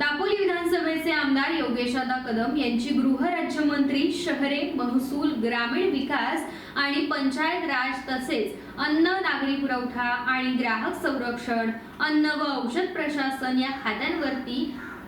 दापोली विधानसभेचे आमदार योगेशदा कदम यांची गृहराज्यमंत्री शहरे महसूल ग्रामीण विकास आणि पंचायत राज तसेच अन्न नागरी पुरवठा आणि ग्राहक संरक्षण अन्न व औषध प्रशासन या खात्यांवरती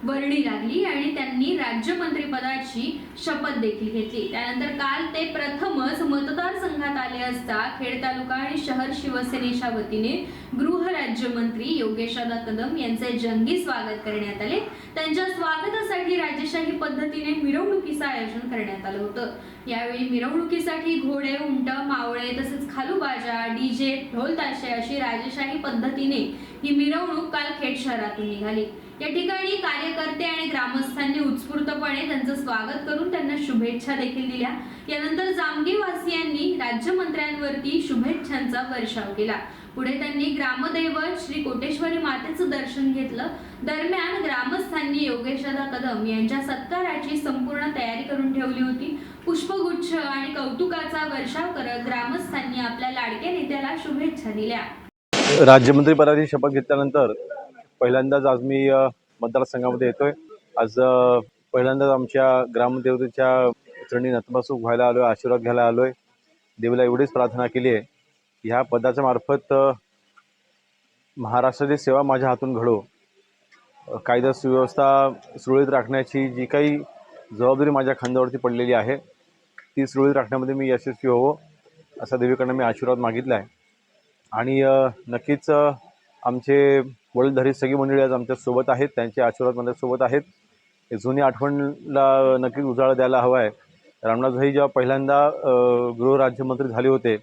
वर्णी लागली आणि त्यांनी राज्यमंत्रीपदाची शपथ देखील घेतली. त्यानंतर काल ते प्रथमच मतदारसंघात आले असता खेड तालुका आणि शहर शिवसेनेच्या वतीने गृहराज्यमंत्री योगेशदा कदम यांचे जंगी स्वागत करण्यात आले. त्यांच्या स्वागतासाठी राजेशाही पद्धतीने मिरवणुकीचं आयोजन करण्यात आलं होतं. यावेळी मिरवणुकीसाठी घोडे उंट मावळे तसेच खालूबाजा डीजे ढोल ताशे अशी राजेशाही पद्धतीने ही मिरवणूक काल खेड शहरातून निघाली. या ठिकाणी कार्यकर्ते आणि ग्रामस्थांनी उत्स्फूर्तपणे त्यांचं स्वागत करून त्यांना शुभेच्छा देखील दिल्या. यानंतर जामगीवासियांनी राज्यमंत्र्यांवरती शुभेच्छांचा वर्षाव केला. पुढे त्यांनी ग्रामदैवत श्री कोटेश्वरी मातेचं दर्शन घेतलं. दरम्यान ग्रामस्थांनी योगेशदा कदम यांच्या सत्काराची संपूर्ण तयारी करून ठेवली होती. पुष्पगुच्छ आणि कौतुकाचा वर्षाव करत ग्रामस्थांनी आपल्या लाडक्या नेत्याला शुभेच्छा दिल्या. राज्यमंत्रीपदाची शपथ घेतल्यानंतर पहिल्यांदाच आज मी मतदारसंघामध्ये येतोय. आज पहिल्यांदाच आमच्या ग्रामदेवतेच्या चरणी नतमस्तक व्हायला आलोय आशीर्वाद घ्यायला आलोय. देवीला एवढीच प्रार्थना केली आहे ह्या पदाच्या मार्फत महाराष्ट्राची सेवा माझ्या हातून घडो. कायदा सुव्यवस्था सुरळीत राखण्याची जी काही जबाबदारी माझ्या खांद्यावरती पडलेली आहे ती सुरळीत राखण्यामध्ये मी यशस्वी होवो असा देवीकडनं मी आशीर्वाद मागितला आहे आणि नक्कीच आमचे वडीलधारी सगळी मंडळी आज आमच्यासोबत आहेत त्यांचे आशीर्वाद माझ्यासोबत आहेत. जुनी आठवणला नक्कीच उजाळा द्यायला हवा आहे. रामनाथभाई जेव्हा पहिल्यांदा गृहराज्यमंत्री झाले होते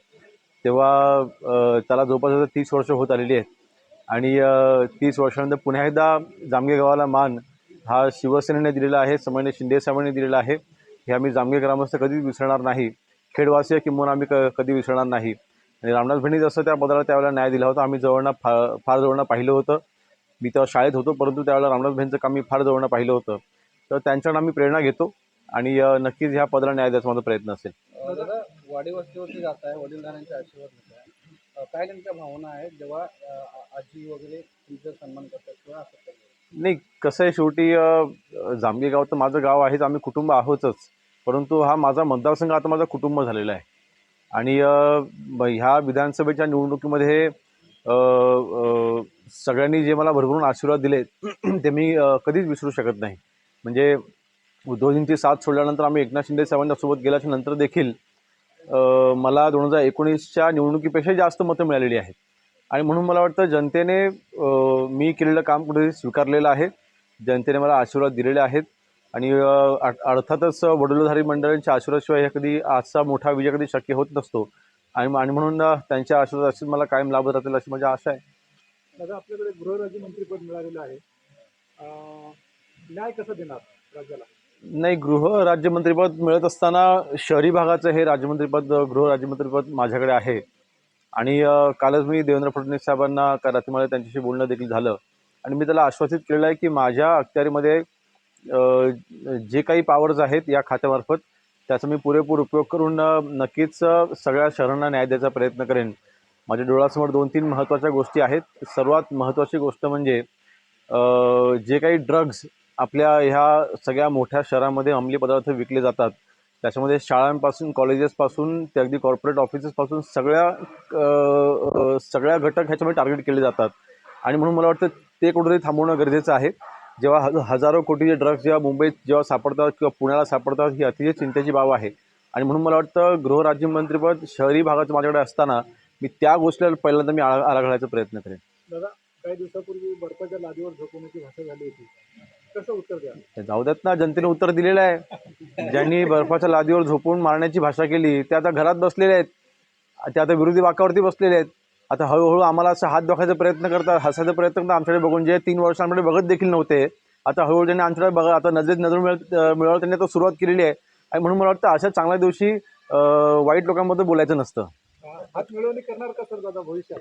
तेव्हा त्याला जवळपास तीस वर्ष होत आलेली आहेत. आणि तीस वर्षानंतर पुन्हा एकदा जामगे गावाला मान हा शिवसेनेने दिलेला आहे समन्वय शिंदे साहेबांनी दिलेला आहे. हे आम्ही जामगे ग्रामस्थ कधीच विसरणार नाही. खेडवासीय किंवा आम्ही क कधी विसरणार नाही. आणि रामनाथ भणी जसं त्या बदला त्यावेळेला न्याय दिला होता आम्ही जवळनं फा फार जवळनं पाहिलं होतं. मी तेव्हा शाळेत होतो परंतु त्यावेळेला रामनाथ भाईंचं काम मी फार जवळनं पाहिलं होतं. तर त्यांच्याकडून आम्ही प्रेरणा घेतो आणि नक्कीच ह्या पदाला न्याय द्यायचा माझा प्रयत्न असेल. अ, दादा वाडी वस्तीवरती जात आहे वडीलधाऱ्यांचे आशीर्वाद घेत आहे. काय नेमक्या भावना आहेत जेव्हा अ, आ- आजी वगैरे तुमचा सन्मान करतात किंवा असं करतात नाही कसं आहे शेवटी जांभगी गाव तर माझं गाव आहेच आम्ही कुटुंब आहोतच. परंतु हा माझा मतदारसंघ आता माझा कुटुंब झालेला आहे. आणि ह्या विधानसभेच्या निवडणुकीमध्ये सगळ्यांनी जे मला भरभरून आशीर्वाद दिले ते मी कधीच विसरू शकत नाही. म्हणजे उद्धवजींची साथ सोडल्यानंतर आम्ही एकनाथ शिंदे साहेबांच्यासोबत गेल्याच्यानंतर देखील मला दोन हजार एकोणीसच्या निवडणुकीपेक्षा जास्त मतं मिळालेली आहेत. आणि म्हणून मला वाटतं जनतेने मी केलेलं काम कुठेतरी स्वीकारलेलं आहे. जनतेने मला आशीर्वाद दिलेले आहेत. आणि अर्थातच वडीलधारी मंडळांच्या आशीर्वादशिवाय हे कधी आजचा मोठा विजय कधी शक्य होत नसतो. आणि आणि म्हणून त्यांच्या आशीर्वाद मला कायम लाभत राहतील अशी माझी आशा आहे. दादा आपल्याकडे गृहराज्यमंत्रीपद मिळालेलं आहे. न्याय कसं देणार राज्याला? नाही गृह राज्यमंत्रीपद मिळत असताना शहरी भागाचं हे राज्यमंत्रीपद गृह राज्यमंत्रीपद माझ्याकडे आहे. आणि कालच मी देवेंद्र फडणवीस साहेबांना का रात्रीमध्ये त्यांच्याशी बोलणं देखील झालं. आणि मी त्याला आश्वासित केलेलं आहे की माझ्या अखत्यारीमध्ये जे काही पॉवर्स आहेत या खात्यामार्फत त्याचा मी पुरेपूर उपयोग करून नक्कीच सगळ्या शहरांना न्याय द्यायचा प्रयत्न करेन. माझ्या डोळ्यासमोर दोन तीन महत्त्वाच्या गोष्टी आहेत. सर्वात महत्त्वाची गोष्ट म्हणजे जे काही ड्रग्ज आपल्या ह्या सगळ्या मोठ्या शहरामध्ये अंमली पदार्थ विकले जातात त्याच्यामध्ये शाळांपासून कॉलेजेसपासून ते अगदी कॉर्पोरेट ऑफिसेसपासून सगळ्या सगळ्या घटक ह्याच्यामध्ये टार्गेट केले जातात. आणि म्हणून मला वाटतं ते कुठेतरी थांबवणं गरजेचं आहे. जेव्हा हज हजारो कोटीचे ड्रग्ज जेव्हा मुंबईत जेव्हा सापडतात किंवा पुण्याला सापडतात ही अतिशय चिंतेची बाब आहे. आणि म्हणून मला वाटतं गृहराज्यमंत्रीपद शहरी भागाचं माझ्याकडे असताना मी त्या गोष्टीला पहिल्यांदा मी आळा आळा घालायचा प्रयत्न करेन. दादा काही दिवसापूर्वी बर्फाच्या लादीवर झोपवण्याची भाषा झाली होती. कसं उत्तर द्या? जाऊ देत ना जनतेने उत्तर दिलेलं आहे. ज्यांनी बर्फाच्या लादीवर झोपून मारण्याची भाषा केली ते आता घरात बसलेले आहेत. ते आता विरोधी वाकावरती बसलेले आहेत. आता हळूहळू आम्हाला असं हात दाखवायचा प्रयत्न करतात हसायचा प्रयत्न करतात. आमच्याकडे बघून जे तीन वर्षांमध्ये बघत देखील नव्हते. आता हळूहळू त्यांनी आमच्याकडे बघा आता नजरेत नजर मिळत मिळवत त्यांनी आता सुरुवात केलेली आहे. आणि म्हणून मला वाटतं अशा चांगल्या दिवशी वाईट लोकांबद्दल बोलायचं नसतं. हात मिळवणी करणार का सर दादा भविष्यात?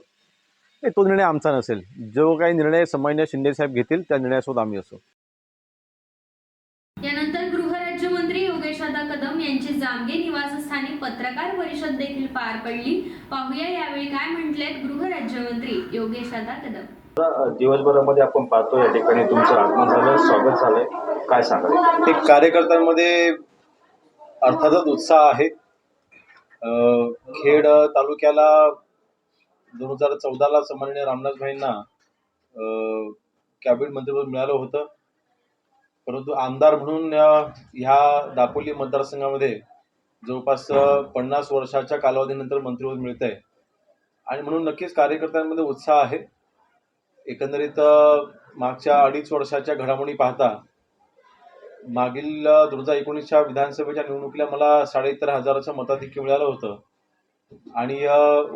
नाही, तो निर्णय आमचा नसेल. जो काही निर्णय संमान्य शिंदे साहेब घेतील त्या निर्णयासोबत आम्ही असू यानंतर गृहराज्यमंत्री योगेशदा कदम यांची जामगे निवासस्थानी पत्रकार परिषद देखील पार पडली. पाहूया यावेळी काय म्हटलेत गृहराज्यमंत्री योगेशदा कदम. दिवसभरामध्ये आपण पाहतो या ठिकाणी तुमचं आगमन झालं स्वागत झालंय. काय सांगाल? एक कार्यकर्त्यांमध्ये अर्थातच उत्साह आहे. खेड तालुक्याला दोन हजार चौदाला सन्माननीय रामदास भाईंना अं, कॅबिनेट मंत्रिपद मिळालं होतं. परंतु आमदार म्हणून ह्या दापोली मतदारसंघामध्ये जवळपास पन्नास वर्षाच्या कालावधीनंतर मंत्रिपद मिळत आहे आणि म्हणून नक्कीच कार्यकर्त्यांमध्ये उत्साह आहे. एकंदरीत मागच्या अडीच वर्षाच्या घडामोडी पाहता मागील दोन हजार एकोणीसच्या विधानसभेच्या निवडणुकीला मला साडेतर हजाराचं मताधिक्य मिळालं होतं. आणि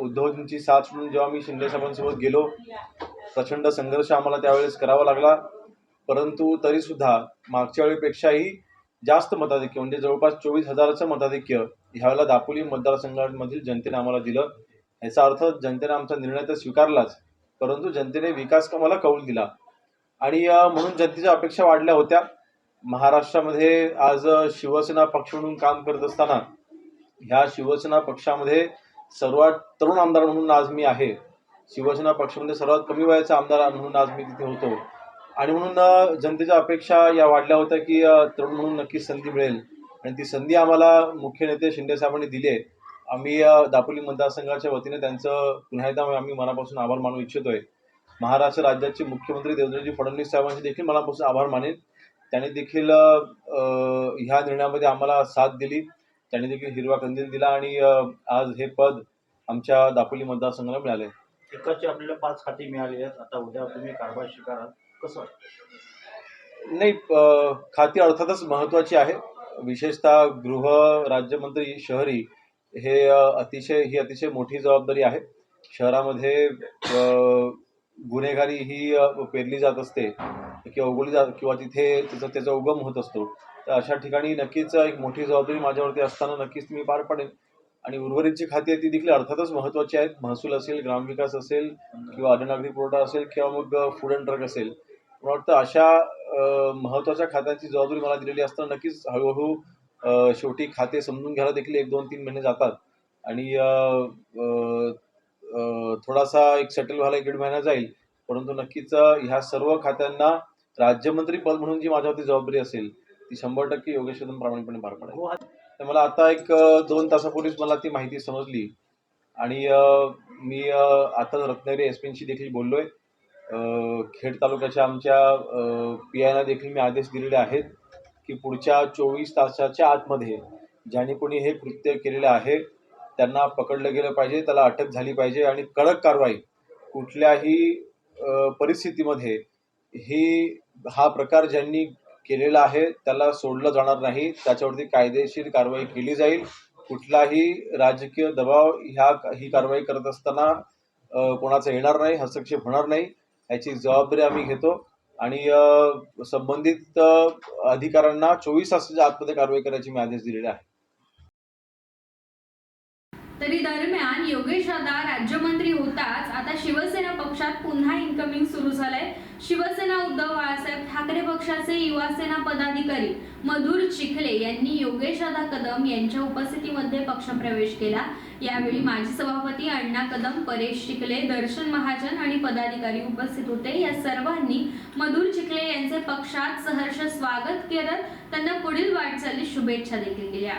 उद्धवजींची साथ सोडून जेव्हा मी शिंदे साहेबांसोबत गेलो प्रचंड संघर्ष आम्हाला त्यावेळेस करावा लागला. परंतु तरीसुद्धा मागच्या वेळेपेक्षाही जास्त मताधिक्य म्हणजे जवळपास चोवीस हजाराचं मताधिक्य ह्यावेळेला दापोली मतदारसंघामधील जनतेने आम्हाला दिलं. याचा अर्थ जनतेने आमचा निर्णय तर स्वीकारलाच परंतु जनतेने विकास कामाला कौल दिला. आणि म्हणून जनतेच्या अपेक्षा वाढल्या होत्या. महाराष्ट्रामध्ये आज शिवसेना पक्ष म्हणून काम करत असताना ह्या शिवसेना पक्षामध्ये सर्वात तरुण आमदार म्हणून आज मी आहे. शिवसेना पक्षामध्ये सर्वात कमी वयाचा आमदार म्हणून आज मी तिथे होतो. आणि म्हणून जनतेच्या अपेक्षा या वाढल्या होत्या की तरुण म्हणून नक्कीच संधी मिळेल. आणि ती संधी आम्हाला मुख्य नेते शिंदे साहेबांनी दिली आहे. आम्ही दापोली मतदारसंघाच्या वतीने त्यांचं पुन्हा एकदा आम्ही मनापासून आभार मानू इच्छितोय. महाराष्ट्र राज्याचे मुख्यमंत्री देवेंद्रजी फडणवीस साहेबांचे देखील मनापासून आभार मानेन. त्यांनी देखील ह्या निर्णयामध्ये आम्हाला साथ दिली. त्यांनी देखील हिरवा कंदील दिला आणि आज हे पद आमच्या दापोली मतदारसंघाला मिळाले एकाचे आपल्याला पाच खाती मिळाली आहेत. आता उद्या तुम्ही कारभार स्वीकाराल. कसं नाही खाती अर्थातच महत्वाची आहे. विशेषतः गृह राज्यमंत्री शहरी हे अतिशय ही अतिशय मोठी जबाबदारी आहे. शहरामध्ये गुन्हेगारी ही पेरली जात असते किंवा उगवली जात किंवा तिथे त्याचा त्याचा उगम होत असतो. तर अशा ठिकाणी नक्कीच एक मोठी जबाबदारी माझ्यावरती असताना नक्कीच मी पार पडेन. आणि उर्वरित जी खाती आहेत ती देखील अर्थातच महत्वाची आहेत. महसूल असेल ग्रामविकास असेल किंवा अन्ननागरी पुरवठा असेल किंवा मग फूड अँड ड्रग असेल. मला वाटतं अशा महत्त्वाच्या खात्यांची जबाबदारी मला दिलेली असताना नक्कीच हळूहळू शेवटी खाते समजून घ्यायला देखील एक दोन तीन महिने जातात. आणि थोडासा एक सेटल व्हायला एक दीड महिना जाईल. परंतु नक्कीच ह्या सर्व खात्यांना राज्यमंत्री पद म्हणून जी माझ्यावरती जबाबदारी असेल ती शंभर टक्के योगेश कदम प्रामाणिकपणे पार पडेल. हो तर मला आता एक दोन तासापूर्वीच मला ती माहिती समजली. आणि मी आता रत्नागिरी एस पींशी देखील बोललोय. खेड तालुक्याच्या आमच्या पी आयना देखील मी आदेश दिलेले आहेत की पुढच्या चोवीस तासाच्या आतमध्ये ज्याने कोणी हे कृत्य केलेलं आहे त्यांना पकडलं गेलं पाहिजे त्याला अटक झाली पाहिजे आणि कडक कारवाई कुठल्याही परिस्थितीमध्ये ही हा प्रकार ज्यांनी केलेला आहे त्याला सोडलं जाणार नाही. त्याच्यावरती कायदेशीर कारवाई केली जाईल. कुठलाही राजकीय दबाव ह्या ही कारवाई करत असताना कोणाचा येणार नाही हस्तक्षेप होणार नाही. याची जबाबदारी आम्ही घेतो. आणि संबंधित अधिकाऱ्यांना चोवीस तासाच्या आतमध्ये कारवाई करायचे मी आदेश दिलेले आहे तरी दरम्यान योगेश दादा राज्यमंत्री होताच आता शिवसेना पक्षात पुन्हा इन्कमिंग सुरू झालंय. शिवसेना उद्धव बाळासाहेब ठाकरे पक्षाचे युवा सेना पदाधिकारी मधुर चिखले यांनी योगेश दादा कदम यांच्या उपस्थितीमध्ये पक्षप्रवेश केला. यावेळी माजी सभापती अण्णा कदम परेश चिखले दर्शन महाजन आणि पदाधिकारी उपस्थित होते. या सर्वांनी मधुर चिखले यांचे पक्षात सहर्ष स्वागत करत त्यांना पुढील वाटचालीस शुभेच्छा देखील दिल्या.